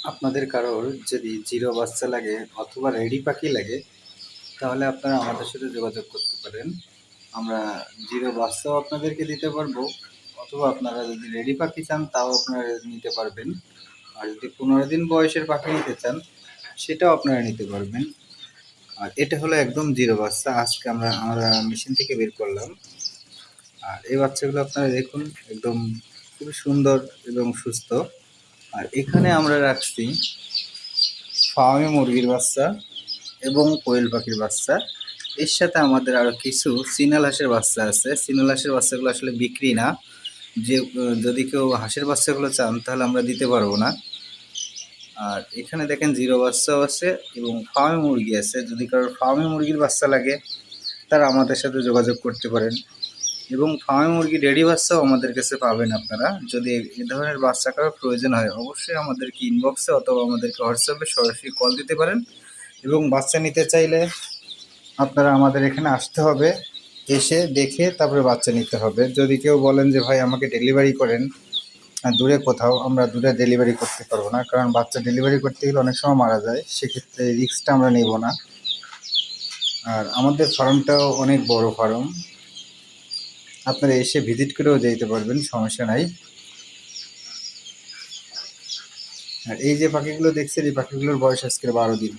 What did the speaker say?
আপনাদের কারোর যদি জিরো বাচ্চা লাগে অথবা রেডি পাখি লাগে, তাহলে আপনারা আমাদের সাথে যোগাযোগ করতে পারেন। আমরা জিরো বাচ্চাও আপনাদেরকে দিতে পারব, অথবা আপনারা যদি রেডি পাখি চান, তাও আপনারা নিতে পারবেন। আর যদি পনেরো দিন বয়সের পাখি নিতে চান, সেটাও আপনারা নিতে পারবেন। আর এটা হলো একদম জিরো বাচ্চা। আজকে আমরা আমরা মেশিন থেকে বের করলাম। আর এই বাচ্চাগুলো আপনারা দেখুন, একদম খুবই সুন্দর এবং সুস্থ। আর এখানে আমরা রাখছি ফার্মে মুরগির বাচ্চা এবং কোয়েল পাখির বাচ্চা। এর সাথে আমাদের আরও কিছু সিনাল হাঁসের বাচ্চা আছে। সিনাল হাঁসের বাচ্চাগুলো আসলে বিক্রি না। যে, যদি কেউ হাঁসের বাচ্চাগুলো চান, তাহলে আমরা দিতে পারব না। আর এখানে দেখেন জিরো বাচ্চাও আছে এবং ফার্মে মুরগি আছে। যদি কারোর ফার্মে মুরগির বাচ্চা লাগে, তারা আমাদের সাথে যোগাযোগ করতে পারেন। এবং ফার্মে মুরগি রেডি বাচ্চাও আমাদের কাছে পাবেন আপনারা। যদি এ ধরনের বাচ্চা কারোর প্রয়োজন হয়, অবশ্যই আমাদেরকে ইনবক্সে অথবা আমাদেরকে হোয়াটসঅ্যাপে সরাসরি কল দিতে পারেন। এবং বাচ্চা নিতে চাইলে আপনারা আমাদের এখানে আসতে হবে, এসে দেখে তারপরে বাচ্চা নিতে হবে। যদি কেউ বলেন যে, ভাই, আমাকে ডেলিভারি করেন দূরে কোথাও, আমরা দূরে ডেলিভারি করতে পারব না। কারণ বাচ্চা ডেলিভারি করতে গেলে অনেক সময় মারা যায়, সেক্ষেত্রে রিস্কটা আমরা নেব না। আর আমাদের ফার্মটাও অনেক বড় ফার্ম আপনারা এসে ভিজিট করেও যেতে পারবেন, সমস্যা নাই। আর এই যে পাখিগুলো দেখছেন, এই পাখিগুলোর বয়স আজকে বারো দিন।